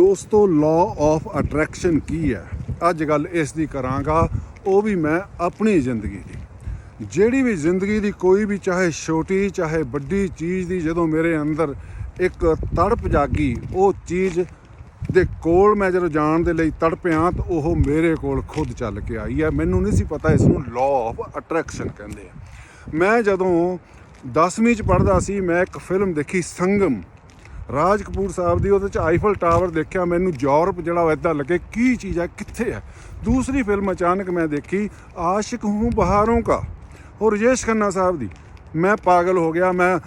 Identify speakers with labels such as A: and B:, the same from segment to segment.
A: ਦੋਸਤੋ law of attraction ਕੀ ਹੈ? ਅੱਜ ਗੱਲ ਇਸ ਦੀ ਕਰਾਂਗਾ, ਉਹ ਵੀ ਮੈਂ ਆਪਣੀ ਜ਼ਿੰਦਗੀ ਦੀ। ਜਿਹੜੀ ਵੀ ਜ਼ਿੰਦਗੀ ਦੀ ਕੋਈ ਵੀ, ਚਾਹੇ ਛੋਟੀ, ਚਾਹੇ ਵੱਡੀ ਚੀਜ਼ ਦੀ, ਜਦੋਂ ਮੇਰੇ ਅੰਦਰ ਇੱਕ ਤੜਪ ਜਾਗੀ, ਉਹ ਚੀਜ਼ ਦੇ ਕੋਲ ਮੈਂ ਜਦੋਂ ਜਾਣ ਦੇ ਲਈ ਤੜਪਿਆ, ਤਾਂ ਉਹ ਮੇਰੇ ਕੋਲ ਖੁਦ ਚੱਲ ਕੇ ਆਈ ਹੈ। ਮੈਨੂੰ ਨਹੀਂ ਸੀ ਪਤਾ ਇਸ ਨੂੰ ਲਾਅ ਆਫ ਅਟਰੈਕਸ਼ਨ ਕਹਿੰਦੇ ਆ। ਮੈਂ ਜਦੋਂ 10ਵੀਂ ਚ ਪੜ੍ਹਦਾ ਸੀ, ਮੈਂ ਇੱਕ ਫਿਲਮ ਦੇਖੀ, ਸੰਗਮ। ਰਾਜ ਕਪੂਰ ਸਾਹਿਬ ਦੀ ਉਹਦੇ ਚ ਆਈਫਲ ਟਾਵਰ ਦੇਖਿਆ, ਮੈਨੂੰ ਯੂਰਪ ਜਿਹੜਾ ਉਹ ਏਦਾਂ ਲੱਗੇ, ਕੀ ਚੀਜ਼ ਹੈ ਕਿੱਥੇ ਹੈ ਦੂਸਰੀ ਫਿਲਮ ਅਚਾਨਕ ਮੈਂ ਦੇਖੀ, ਆਸ਼ਿਕ ਹੂੰ ਬਹਾਰੋਂ ਕਾ। ਉਹ ਰਜੇਸ਼ ਖੰਨਾ ਸਾਹਿਬ ਦੀ। ਮੈਂ ਪਾਗਲ ਹੋ ਗਿਆ, ਮੈਂ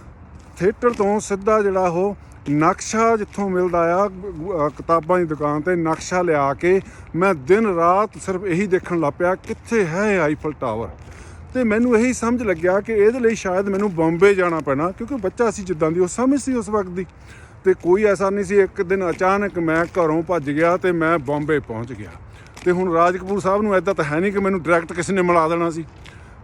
A: ਥੀਏਟਰ ਤੋਂ ਸਿੱਧਾ ਜਿਹੜਾ ਉਹ ਨਕਸ਼ਾ ਜਿੱਥੋਂ ਮਿਲਦਾ ਆ ਕਿਤਾਬਾਂ ਦੀ ਦੁਕਾਨ ਤੇ ਨਕਸ਼ਾ ਲਿਆ ਕੇ ਮੈਂ ਦਿਨ ਰਾਤ ਸਿਰਫ ਇਹੀ ਦੇਖਣ ਲੱਗ ਪਿਆ, ਕਿੱਥੇ ਹੈ ਇਹ ਆਈਫਲ ਟਾਵਰ ਤੇ ਮੈਨੂੰ ਇਹੀ ਸਮਝ ਲੱਗਿਆ ਕਿ ਇਹਦੇ ਲਈ ਸ਼ਾਇਦ ਮੈਨੂੰ ਬੰਬੇ ਜਾਣਾ ਪੈਣਾ, ਕਿਉਂਕਿ ਬੱਚਾ ਸੀ ਜਿੱਦਾਂ ਦੀ, ਉਹ ਸਮਝ ਸੀ ਉਸ ਵਕਤ ਦੀ। ਤੇ ਕੋਈ ਐਸਾ ਨਹੀਂ ਸੀ, ਇੱਕ ਦਿਨ ਅਚਾਨਕ ਮੈਂ ਘਰੋਂ ਭੱਜ ਗਿਆ ਤੇ ਮੈਂ ਬੰਬੇ ਪਹੁੰਚ ਗਿਆ। ਤੇ ਹੁਣ ਰਾਜ ਕਪੂਰ ਸਾਹਿਬ ਨੂੰ ਐਦਾਂ ਤਾਂ ਹੈ ਨਹੀਂ ਕਿ ਮੈਨੂੰ ਡਾਇਰੈਕਟ ਕਿਸੇ ਨੇ ਮਿਲਾ ਦੇਣਾ ਸੀ।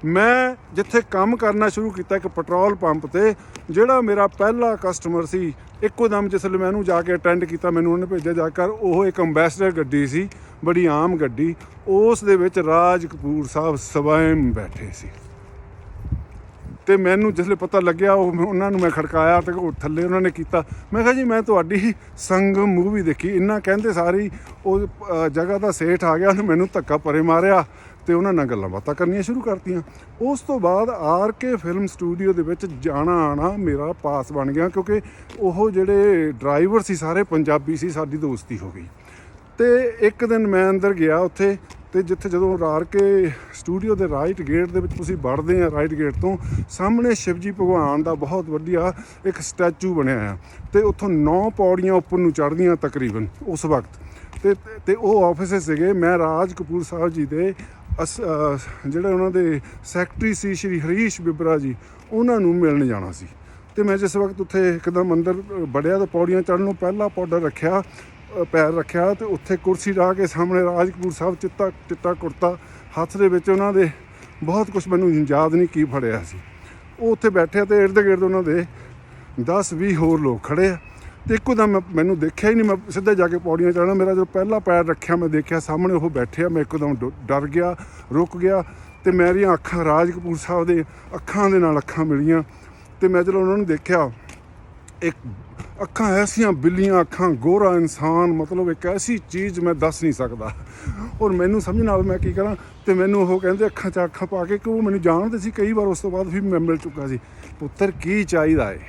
A: ਮੈਂ ਜਿੱਥੇ ਕੰਮ ਕਰਨਾ ਸ਼ੁਰੂ ਕੀਤਾ ਇੱਕ ਪੈਟਰੋਲ ਪੰਪ ਤੇ, ਜਿਹੜਾ ਮੇਰਾ ਪਹਿਲਾ ਕਸਟਮਰ ਸੀ, ਇੱਕੋ ਦਮ ਜਿਸ ਵੇਲੇ ਮੈਂ ਉਹਨੂੰ ਜਾ ਕੇ ਅਟੈਂਡ ਕੀਤਾ, ਮੈਨੂੰ ਉਹਨੇ ਭੇਜਿਆ ਜਾ ਕਰ ਉਹ ਇੱਕ ਅੰਬੈਸਡਰ ਗੱਡੀ ਸੀ, ਬੜੀ ਆਮ ਗੱਡੀ, ਉਸ ਦੇ ਵਿੱਚ ਰਾਜ ਕਪੂਰ ਸਾਹਿਬ ਸਵੈਮ ਬੈਠੇ ਸੀ। ਤੇ ਮੈਨੂੰ ਜਿਸਲੇ ਪਤਾ ਲੱਗਿਆ, ਉਹ ਉਹਨਾਂ ਨੂੰ ਮੈਂ ਖੜਕਾਇਆ ਤੇ ਉਹ ਥੱਲੇ ਉਹਨਾਂ ਨੇ ਕੀਤਾ। ਮੈਂ ਕਿਹਾ ਜੀ, ਮੈਂ ਤੁਹਾਡੀ ਹੀ ਸੰਗਮ ਮੂਵੀ ਦੇਖੀ। ਇੰਨਾ ਕਹਿੰਦੇ ਸਾਰੀ ਉਹ ਜਗ੍ਹਾ ਦਾ ਸੇਠ ਆ ਗਿਆ, ਉਹਨੇ ਮੈਨੂੰ ਧੱਕਾ ਪਰੇ ਮਾਰਿਆ ਤੇ ਉਹਨਾਂ ਨਾਲ ਗੱਲਾਂ ਬਾਤਾਂ ਕਰਨੀਆਂ ਸ਼ੁਰੂ ਕਰਤੀਆਂ। ਉਸ ਤੋਂ ਬਾਅਦ ਆਰ ਕੇ ਫਿਲਮ ਸਟੂਡੀਓ ਦੇ ਵਿੱਚ ਜਾਣਾ ਆਣਾ ਮੇਰਾ ਪਾਸ ਬਣ ਗਿਆ ਕਿਉਂਕਿ ਉਹ ਜਿਹੜੇ ਡਰਾਈਵਰ ਸੀ ਸਾਰੇ ਪੰਜਾਬੀ ਸੀ, ਸਾਡੀ ਦੋਸਤੀ ਹੋ ਗਈ। ਤੇ ਇੱਕ ਦਿਨ ਮੈਂ ਅੰਦਰ ਗਿਆ ਉੱਥੇ ਤੇ ਜਿੱਥੇ ਜਦੋਂ ਰਾਰ ਕੇ ਸਟੂਡੀਓ ਦੇ ਰਾਈਟ ਗੇਟ ਦੇ ਵਿੱਚ ਤੁਸੀਂ ਵੜਦੇ ਆ ਰਾਈਟ ਗੇਟ ਤੋਂ, ਸਾਹਮਣੇ ਸ਼ਿਵਜੀ ਭਗਵਾਨ ਦਾ ਬਹੁਤ ਵਧੀਆ ਇੱਕ ਸਟੈਚੂ ਬਣਿਆ ਆ। ਤੇ ਉੱਥੋਂ 9 ਪੌੜੀਆਂ ਉੱਪਰ ਨੂੰ ਚੜ੍ਹਦੀਆਂ ਤਕਰੀਬਨ ਉਸ ਵਕਤ। ਤੇ ਤੇ ਉਹ ਆਫਿਸ ਸੀਗੇ, ਮੈਂ ਰਾਜ ਕਪੂਰ ਸਾਹਿਬ ਜੀ ਦੇ ਅਸ- ਜਿਹੜੇ ਉਹਨਾਂ ਦੇ ਸੈਕਟਰੀ ਸੀ, ਸ਼੍ਰੀ ਹਰੀਸ਼ ਬਿਬਰਾ ਜੀ, ਉਹਨਾਂ ਨੂੰ ਮਿਲਣ ਜਾਣਾ ਸੀ। ਤੇ ਮੈਂ ਜਿਸ ਵਕਤ ਉੱਥੇ ਇੱਕਦਮ ਅੰਦਰ ਬੜਿਆ ਤਾਂ ਪੌੜੀਆਂ ਚੜ੍ਹਨ ਨੂੰ ਪਹਿਲਾ ਪਾਊਡਰ ਰੱਖਿਆ ਪੈਰ ਰੱਖਿਆ ਤੇ ਉੱਥੇ ਕੁਰਸੀ ਢਾ ਕੇ ਸਾਹਮਣੇ ਰਾਜ ਕਪੂਰ ਸਾਹਿਬ ਚਿੱਟਾ ਚਿੱਟਾ ਕੁੜਤਾ ਹੱਥ ਦੇ ਵਿੱਚ ਉਹਨਾਂ ਦੇ ਬਹੁਤ ਕੁਝ ਮੈਨੂੰ ਯਾਦ ਨਹੀਂ ਕੀ ਫੜਿਆ ਸੀ। ਉਹ ਉੱਥੇ ਬੈਠੇ ਤੇ ਇਰਦ ਗਿਰਦ ਉਹਨਾਂ ਦੇ 10 20 ਹੋਰ ਲੋਕ ਖੜੇ ਆ। ਤੇ ਇੱਕੋ ਦਮ ਮੈਂ- ਮੈਨੂੰ ਦੇਖਿਆ ਹੀ ਨਹੀਂ, ਮੈਂ ਸਿੱਧਾ ਜਾ ਕੇ ਪੌੜੀਆਂ ਚੜ੍ਹਨਾ, ਮੇਰਾ ਜਦੋਂ ਪਹਿਲਾ ਪੈਰ ਰੱਖਿਆ, ਮੈਂ ਦੇਖਿਆ ਸਾਹਮਣੇ ਉਹ ਬੈਠੇ ਆ, ਮੈਂ ਇੱਕਦਮ ਡ- ਡਰ ਗਿਆ, ਰੁਕ ਗਿਆ ਤੇ ਮੇਰੀਆਂ ਅੱਖਾਂ ਰਾਜ ਕਪੂਰ ਸਾਹਿਬ ਦੇ ਅੱਖਾਂ ਦੇ ਨਾਲ ਅੱਖਾਂ ਮਿਲੀਆਂ ਤੇ ਮੈਂ ਜਦੋਂ ਉਹਨਾਂ ਨੂੰ ਦੇਖਿਆ, ਇੱਕ ਅੱਖਾਂ ਐਸੀਆਂ ਬਿੱਲੀਆਂ, ਅੱਖਾਂ ਗੋਰਾ ਇਨਸਾਨ, ਮਤਲਬ ਇੱਕ ਐਸੀ ਚੀਜ਼ ਮੈਂ ਦੱਸ ਨਹੀਂ ਸਕਦਾ। ਔਰ ਮੈਨੂੰ ਸਮਝ ਨਾ ਆਵੇ ਮੈਂ ਕੀ ਕਰਾਂ, ਤੇ ਮੈਨੂੰ ਉਹ ਕਹਿੰਦੇ ਅੱਖਾਂ 'ਚ ਅੱਖਾਂ ਪਾ ਕੇ ਕਿ ਉਹ ਮੈਨੂੰ ਜਾਣਦੇ ਸੀ ਕਈ ਵਾਰ, ਉਸ ਤੋਂ ਬਾਅਦ ਵੀ ਮੈਂ ਮਿਲ ਚੁੱਕਾ ਸੀ। ਪੁੱਤਰ, ਕੀ ਚਾਹੀਦਾ ਏ?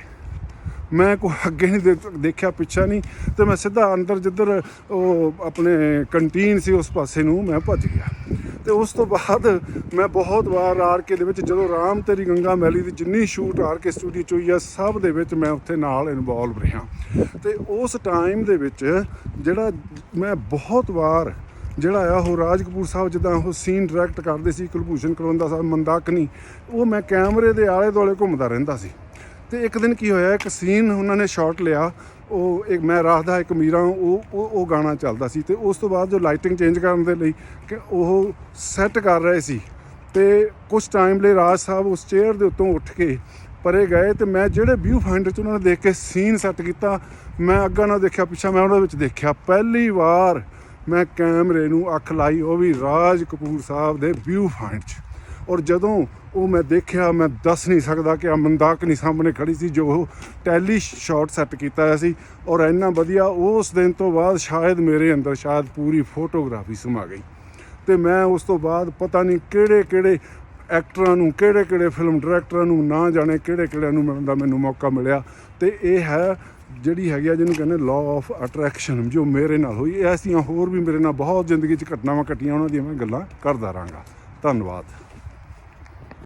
A: ਮੈਂ ਕੋ ਅੱਗੇ ਨਹੀਂ ਦੇਖ- ਦੇਖਿਆ, ਪਿੱਛਾ ਨਹੀਂ, ਤੇ ਮੈਂ ਸਿੱਧਾ ਅੰਦਰ ਜਿੱਧਰ ਉਹ ਆਪਣੇ ਕੰਟੀਨ ਸੀ, ਉਸ ਪਾਸੇ ਨੂੰ ਮੈਂ ਭੱਜ ਗਿਆ। ਤੇ ਉਸ ਤੋਂ ਬਾਅਦ ਮੈਂ ਬਹੁਤ ਵਾਰ ਆਰ ਕੇ ਦੇ ਵਿੱਚ ਜਦੋਂ ਰਾਮ ਤੇਰੀ ਗੰਗਾ ਮੈਲੀ ਦੀ ਜਿੰਨੀ ਸ਼ੂਟ ਆਰ ਕੇ ਸਟੂਡੀਓ ਚ ਹੋਈ ਆ, ਸਭ ਦੇ ਵਿੱਚ ਮੈਂ ਉੱਥੇ ਨਾਲ ਇਨਵੋਲਵ ਰਿਹਾ। ਤੇ ਉਸ ਟਾਈਮ ਦੇ ਵਿੱਚ ਜਿਹੜਾ ਮੈਂ ਬਹੁਤ ਵਾਰ ਜਿਹੜਾ ਆ, ਉਹ ਰਾਜ ਕਪੂਰ ਸਾਹਿਬ ਜਿੱਦਾਂ ਉਹ ਸੀਨ ਡਾਇਰੈਕਟ ਕਰਦੇ ਸੀ, ਕੁਲਭੂਸ਼ਣ ਕਰਵੰਦਾ ਸਾਹਿਬ, ਮੰਦਾਕਨੀ, ਉਹ ਮੈਂ ਕੈਮਰੇ ਦੇ ਆਲੇ ਦੁਆਲੇ ਘੁੰਮਦਾ ਰਹਿੰਦਾ ਸੀ। ਤੇ ਇੱਕ ਦਿਨ ਕੀ ਹੋਇਆ, ਇੱਕ ਸੀਨ ਉਹਨਾਂ ਨੇ ਸ਼ਾਟ ਲਿਆ ਉਹ ਇੱਕ ਮੈਂ ਰਾਹ ਦਾ ਇੱਕ ਮੀਰਾ, ਉਹ ਉਹ ਉਹ ਗਾਣਾ ਚੱਲਦਾ ਸੀ ਤੇ ਉਸ ਤੋਂ ਬਾਅਦ ਜੋ ਲਾਈਟਿੰਗ ਚੇਂਜ ਕਰਨ ਦੇ ਲਈ ਕਿ ਉਹ ਸੈੱਟ ਕਰ ਰਹੇ ਸੀ ਤੇ ਕੁਝ ਟਾਈਮ ਲਈ ਰਾਜ ਸਾਹਿਬ ਉਸ ਚੇਅਰ ਦੇ ਉੱਤੋਂ ਉੱਠ ਕੇ ਪਰੇ ਗਏ ਤੇ ਮੈਂ ਜਿਹੜੇ ਵਿਊ ਫਾਈਂਡਰ ਚ ਉਹਨਾਂ ਨੇ ਦੇਖ ਕੇ ਸੀਨ ਸੈੱਟ ਕੀਤਾ, ਮੈਂ ਅੱਗਾ ਨਾ ਦੇਖਿਆ, ਪਿੱਛਾ ਮੈਂ ਉਹਨਾਂ ਵਿੱਚ ਦੇਖਿਆ, ਪਹਿਲੀ ਵਾਰ ਮੈਂ ਕੈਮਰੇ ਨੂੰ ਅੱਖ ਲਾਈ ਉਹ ਵੀ ਰਾਜ ਕਪੂਰ ਸਾਹਿਬ ਦੇ ਵਿਊ ਫਾਈਂਡ 'ਚ। ਔਰ ਜਦੋਂ ਉਹ ਮੈਂ ਦੇਖਿਆ, ਮੈਂ ਦੱਸ ਨਹੀਂ ਸਕਦਾ ਕਿ ਆ ਮੰਦਾਕਨੀ ਸਾਹਮਣੇ ਖੜੀ ਸੀ, ਜੋ ਉਹ ਟੈਲੀ ਸ਼ਾਟ ਸੈੱਟ ਕੀਤਾ ਹੋਇਆ ਸੀ। ਔਰ ਇੰਨਾ ਵਧੀਆ ਉਸ ਦਿਨ ਤੋਂ ਬਾਅਦ ਸ਼ਾਇਦ ਮੇਰੇ ਅੰਦਰ ਸ਼ਾਇਦ ਪੂਰੀ ਫੋਟੋਗ੍ਰਾਫੀ ਸਮਾ ਗਈ। ਤੇ ਮੈਂ ਉਸ ਤੋਂ ਬਾਅਦ ਪਤਾ ਨਹੀਂ ਕਿਹੜੇ ਕਿਹੜੇ ਐਕਟਰਾਂ ਨੂੰ, ਕਿਹੜੇ ਕਿਹੜੇ ਫਿਲਮ ਡਾਇਰੈਕਟਰਾਂ ਨੂੰ ਨਾ ਜਾਣੇ, ਕਿਹੜੇ, ਕਿਹੜਿਆਂ ਨੂੰ ਮਿਲਣ ਦਾ ਮੈਨੂੰ ਮੌਕਾ ਮਿਲਿਆ। ਤੇ ਇਹ ਹੈ ਜਿਹੜੀ ਹੈਗੀ ਆ ਜਿਹਨੂੰ ਕਹਿੰਦੇ ਲਾਅ ਆਫ ਅਟਰੈਕਸ਼ਨ ਜੋ ਮੇਰੇ ਨਾਲ ਹੋਈ। ਐਸੀਆਂ ਹੋਰ ਵੀ ਮੇਰੇ ਨਾਲ ਬਹੁਤ ਜ਼ਿੰਦਗੀ 'ਚ ਘਟਨਾਵਾਂ ਘਟੀਆਂ, ਉਹਨਾਂ ਦੀਆਂ ਮੈਂ ਗੱਲਾਂ ਕਰਦਾ ਰਹਾਂਗਾ। ਧੰਨਵਾਦ।